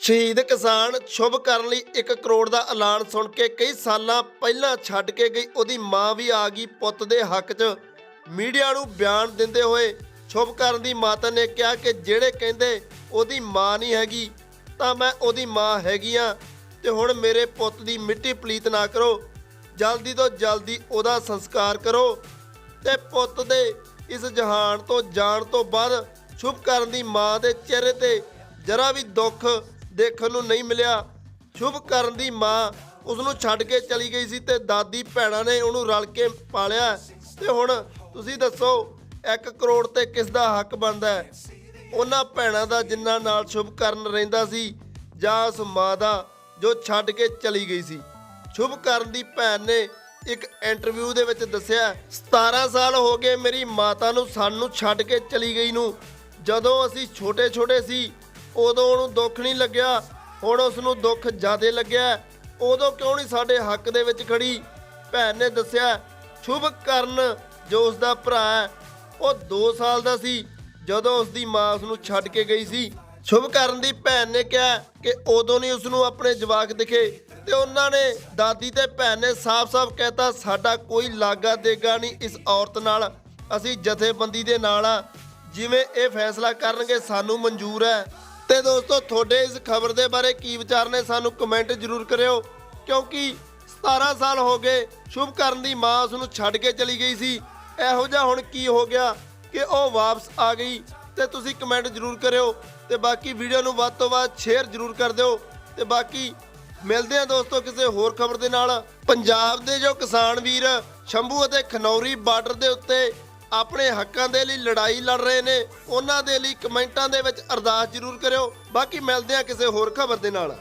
ਸ਼ਹੀਦ ਕਿਸਾਨ ਸ਼ੁਭ ਕਰਨ ਲਈ 1 ਕਰੋੜ ਦਾ ਐਲਾਨ ਸੁਣ ਕੇ ਕਈ ਸਾਲਾਂ ਪਹਿਲਾਂ ਛੱਡ ਕੇ ਗਈ, ਉਹਦੀ ਮਾਂ ਵੀ ਆ ਗਈ ਪੁੱਤ ਦੇ ਹੱਕ 'ਚ। ਮੀਡੀਆ ਨੂੰ ਬਿਆਨ ਦਿੰਦੇ ਹੋਏ ਸ਼ੁਭ ਕਰਨ ਦੀ ਮਾਤਾ ਨੇ ਕਿਹਾ ਕਿ ਜਿਹੜੇ ਕਹਿੰਦੇ ਉਹਦੀ ਮਾਂ ਨਹੀਂ ਹੈਗੀ, ਤਾਂ ਮੈਂ ਉਹਦੀ ਮਾਂ ਹੈਗੀ ਆ ਤੇ ਹੁਣ ਮੇਰੇ ਪੁੱਤ ਦੀ ਮਿੱਟੀ ਪਲੀਤ ਨਾ ਕਰੋ। ਜਲਦੀ ਤੋਂ ਜਲਦੀ ਉਹਦਾ ਸੰਸਕਾਰ ਕਰੋ ਤੇ ਪੁੱਤ ਦੇ ਇਸ ਜਹਾਨ ਤੋਂ ਜਾਣ ਤੋਂ ਬਾਅਦ ਸ਼ੁਭ ਕਰਨ ਦੀ ਮਾਂ ਦੇ ਚਿਹਰੇ ਤੇ ਜਰਾ ਵੀ ਦੁੱਖ ਦੇਖਣ ਨੂੰ ਨਹੀਂ ਮਿਲਿਆ। ਸ਼ੁਭ ਕਰਨ ਦੀ ਮਾਂ ਉਸ ਨੂੰ ਛੱਡ ਕੇ ਚਲੀ ਗਈ ਸੀ ਤੇ ਦਾਦੀ ਭੈਣਾਂ ਨੇ ਉਹਨੂੰ ਰਲ ਕੇ ਪਾਲਿਆ। ਤੇ ਹੁਣ ਤੁਸੀਂ ਦੱਸੋ 1 ਕਰੋੜ ਤੇ ਕਿਸ ਦਾ ਹੱਕ ਬਣਦਾ ਹੈ? ਉਹਨਾਂ ਭੈਣਾਂ ਦਾ ਜਿਨ੍ਹਾਂ ਨਾਲ ਸ਼ੁਭ ਕਰਨ ਰਹਿੰਦਾ ਸੀ ਜਾਂ ਉਸ ਮਾਂ ਦਾ ਜੋ ਛੱਡ ਕੇ ਚਲੀ ਗਈ ਸੀ। ਸ਼ੁਭ ਕਰਨ ਦੀ ਭੈਣ ਨੇ ਇੱਕ ਇੰਟਰਵਿਊ ਦੇ ਵਿੱਚ ਦੱਸਿਆ 17 ਸਾਲ ਹੋ ਗਏ ਮੇਰੀ ਮਾਤਾ ਨੂੰ ਸਾਨੂੰ ਛੱਡ ਕੇ ਚਲੀ ਗਈ ਨੂੰ। ਜਦੋਂ ਅਸੀਂ ਛੋਟੇ-ਛੋਟੇ ਸੀ ਉਦੋਂ ਉਹਨੂੰ ਦੁੱਖ ਨਹੀਂ ਲੱਗਿਆ, ਹੁਣ ਉਸ ਨੂੰ ਦੁੱਖ ਜ਼ਿਆਦਾ ਲੱਗਿਆ। ਉਦੋਂ ਕਿਉਂ ਨਹੀਂ ਸਾਡੇ ਹੱਕ ਦੇ ਵਿੱਚ ਖੜੀ? ਭੈਣ ਨੇ ਦੱਸਿਆ, ਸ਼ੁਭ ਕਰਨ ਜੋ ਉਸ ਦਾ ਭਰਾ ਹੈ, ਉਹ 2 ਸਾਲ ਦਾ ਸੀ, ਜਦੋਂ ਉਸ ਦੀ ਮਾਂ ਉਸ ਨੂੰ ਛੱਡ ਕੇ ਗਈ ਸੀ। ਸ਼ੁਭ ਕਰਨ ਦੀ ਭੈਣ ਨੇ ਕਿਹਾ ਕਿ ਉਦੋਂ ਨਹੀਂ ਉਸ ਨੂੰ ਆਪਣੇ ਜਵਾਕ ਦਿਖੇ ਤੇ ਉਹਨਾਂ ਨੇ ਦਾਦੀ ਤੇ ਭੈਣ ਨੇ ਸਾਫ਼-ਸਾਫ਼ ਕਹਿਤਾ, ਸਾਡਾ ਕੋਈ ਲਾਗਾ ਦੇਗਾ ਨਹੀਂ ਇਸ ਔਰਤ ਨਾਲ। ਅਸੀਂ ਜਥੇਬੰਦੀ ਦੇ ਨਾਲ ਆ ਜਿਵੇਂ ਇਹ ਫੈਸਲਾ ਕਰਨਗੇ, ਸਾਨੂੰ ਮਨਜ਼ੂਰ ਹੈ। ਤੇ ਦੋਸਤੋ, ਤੁਹਾਡੇ ਇਸ ਖਬਰ ਦੇ ਬਾਰੇ ਕੀ ਵਿਚਾਰ ਨੇ ਸਾਨੂੰ ਕਮੈਂਟ ਜ਼ਰੂਰ ਕਰਿਓ, ਕਿਉਂਕਿ 17 ਸਾਲ ਹੋ ਗਏ, ਸ਼ੁਭ ਕਰਨ ਦੀ ਮਾਂ ਉਸ ਨੂੰ ਛੱਡ ਕੇ ਚਲੀ ਗਈ ਸੀ। ਇਹੋ ਜਿਹਾ ਹੁਣ ਕੀ ਹੋ ਗਿਆ ਕਿ ਉਹ ਵਾਪਸ ਆ ਗਈ, ਤੇ ਤੁਸੀਂ ਕਮੈਂਟ ਜ਼ਰੂਰ ਕਰਿਓ, ਤੇ ਬਾਕੀ ਵੀਡੀਓ ਨੂੰ ਵੱਧ ਤੋਂ ਵੱਧ ਸ਼ੇਅਰ ਜ਼ਰੂਰ ਕਰ ਦਿਓ, ਤੇ ਬਾਕੀ ਮਿਲਦੇ ਆ ਦੋਸਤੋ ਕਿਸੇ ਹੋਰ ਖਬਰ ਦੇ ਨਾਲ। ਪੰਜਾਬ ਦੇ ਜੋ ਕਿਸਾਨ ਵੀਰ ਸ਼ੰਭੂ ਅਤੇ ਖਨੌਰੀ ਬਾਰਡਰ ਦੇ ਉੱਤੇ ਆਪਣੇ ਹੱਕਾਂ ਦੇ ਲਈ ਲੜਾਈ ਲੜ ਰਹੇ ਨੇ, ਉਹਨਾਂ ਦੇ ਲਈ ਕਮੈਂਟਾਂ ਦੇ ਵਿੱਚ ਅਰਦਾਸ ਜ਼ਰੂਰ ਕਰਿਓ। ਬਾਕੀ ਮਿਲਦੇ ਆ ਕਿਸੇ ਹੋਰ ਖਬਰ ਦੇ ਨਾਲ।